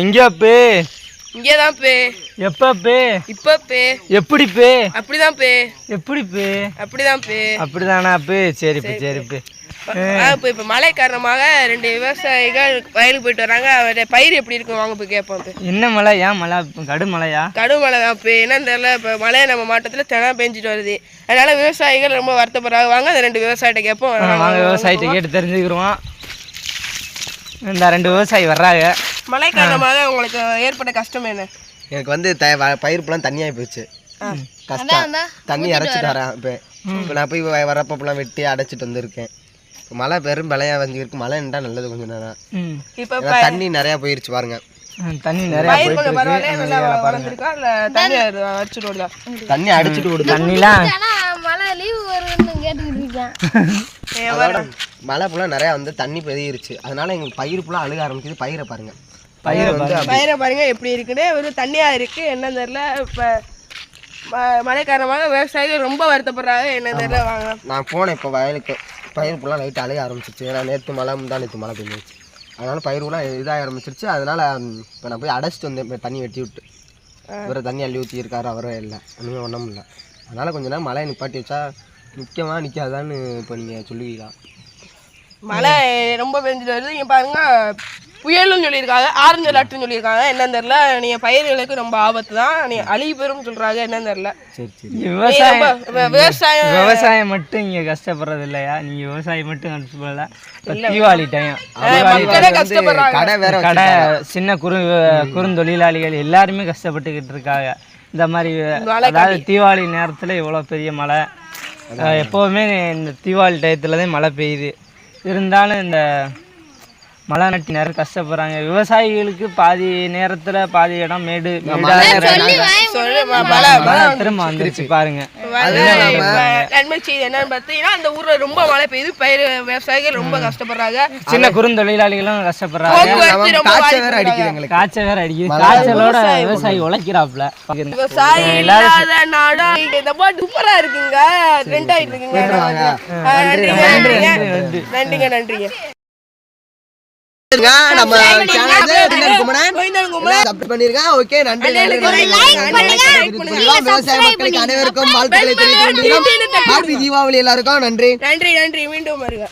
எங்கேயா பே? இங்கேதான் பே. எப்ப பே? இப்ப பே. எப்படி பே? அப்படிதான் பே. எப்படி பே? அப்படிதான் பே. அப்படிதானா பே? சரி பே சரி பே. இப்போ இப்போ மழை காரணமாக ரெண்டு விவசாயிகள் வயலுக்கு போயிட்டு வராங்க. அவருடைய பயிர் எப்படி இருக்கும் வாங்க போய் கேட்போம் என்ன மழை? ஏன் மழை? கடும் மழையா? கடும் மழை தான் இப்போ என்னன்னு தெரியல. இப்போ மழை நம்ம மாவட்டத்தில் தினா பெஞ்சிட்டு வருது. அதனால விவசாயிகள் ரொம்ப வருத்தப்படுறாங்க. வாங்க அந்த ரெண்டு விவசாயிட்ட கேட்போம். வாங்க விவசாயிட்ட கேட்டு தெரிஞ்சுக்கிறோம் இந்த ரெண்டு விவசாயி வர்றாங்க. மழை காரணமாக உங்களுக்கு ஏற்பட்ட கஷ்டம் என்ன? எனக்கு வந்து த பயிர் ஃபுல்லாக தண்ணியாகி போச்சு. கஷ்டம். தண்ணி அடைச்சிட்டு வரேன். இப்போ. இப்போ நான் போய் வ- வரப்பப்பெல்லாம் வெட்டி அடைச்சிட்டு வந்திருக்கேன். மழை பெரும் மழையாக வந்துருக்கு. மழை நின்றா நல்லது கொஞ்சம் நேரம் இப்போ தண்ணி நிறையா போயிருச்சு பாருங்க. தண்ணி நிறைய பயிர் கொஞ்சம் பரவாயில்ல நல்லா வளர்ந்துருக்கா? இல்லை தண்ணி அடிச்சுட்டு ஓடுதா தண்ணி அடிச்சிட்டு விடுது. தண்ணிலாம் மழை ஃபுல்லாக நிறையா வந்து தண்ணி பெருகிருச்சு. அதனால எங்களுக்கு பயிர் ஃபுல்லாக அழுக ஆரம்பிக்குது. பயிரை பாருங்க. பயிரை வந்து பயிரை பாருங்க எப்படி இருக்குன்னு. வெறும் தண்ணியா இருக்கு. என்னன்னு தெரியல. இப்போ மழை காரணமாக விவசாயிகள் ரொம்ப வருத்தப்படுறாங்க. என்னன்னு தெரியல வாங்க. நான் போனேன் இப்போ வயலுக்கு. பயிர் ஃபுல்லாக லைட் அழுக ஆரம்பிச்சிருச்சு. ஏன்னா நேற்று மழை முந்தா நேற்று மழை பெஞ்சிருச்சு அதனால பயிர் ஃபுல்லாக இதாக ஆரம்பிச்சிருச்சு. அதனால இப்போ நான் போய் அடைச்சிட்டு வந்தேன். இப்போ தண்ணி வெட்டி விட்டு. இவரை தண்ணி அள்ளி ஊற்றி இருக்காரு. அவரும் இல்லை. ஒன்றுமே ஒன்றும் இல்லை. அதனால கொஞ்ச நேரம் மழையை நிப்பாட்டி வச்சா நிற்கமா நிற்காதான்னு இப்போ நீங்கள் சொல்லுவீங்களா? மழை ரொம்ப பெஞ்சிட்டு வருது. இங்க பாருங்க புயலும் சொல்லியிருக்காங்க ஆரஞ்சு அலர்ட்னு சொல்லியிருக்காங்க. என்னன்னு தெரியல. நீங்க பயிர்களுக்கு ரொம்ப ஆபத்து தான் நீ அழிவு பெறும் சொல்றாங்க என்னன்னு தெரியல. சரி சரி. நீ விவசாயம் விவசாயம். விவசாயம் மட்டும் இங்க கஷ்டப்படுறது இல்லையா நீங்க விவசாயம் மட்டும் கஷ்டப்படல தீபாவளி டைம் கடை வேற கடை சின்ன குறு குறுந்தொழிலாளிகள் எல்லாருமே கஷ்டப்பட்டுக்கிட்டு இருக்காங்க. இந்த மாதிரி அதாவது தீபாவளி நேரத்தில் இவ்வளோ பெரிய மழை. எப்போவுமே இந்த தீபாவளி டயத்தில் தான் மழை பெய்யுது. இருந்தாலும் இந்த மழை நட்டி நேரம் கஷ்டப்படுறாங்க. விவசாயிகளுக்கு பாதி நேரத்தில் பாதி இடம் மேடு திரும்ப வந்துருச்சு பாருங்க. நன்மை செய்தி என்னன்னு பார்த்தீங்கன்னா அந்த ஊர்ல ரொம்ப மழை பெய்யுது. பயிர் விவசாயிகள் ரொம்ப கஷ்டப்படுறாங்க. சின்ன குறுந்தொழிலாளிகளும் கஷ்டப்படுறாங்க. காய்ச்சல் வேற. அடிக்குது காய்ச்சலோட விவசாயி உழைக்கிறாப்ல விவசாயி இல்லாத நாடா. சூப்பரா இருக்குங்க. ட்ரெண்ட் ஆயிட்டு இருக்குங்க. நன்றிங்க நன்றிங்க. நம்ம பண்ணிருக்கேன் ஓகே நன்றி விவசாய மக்களுக்கு அனைவருக்கும் வாழ்த்துக்களை தெரிவித்துக் தீபாவளி எல்லாருக்கும். நன்றி. நன்றி நன்றி. மீண்டும் வருக.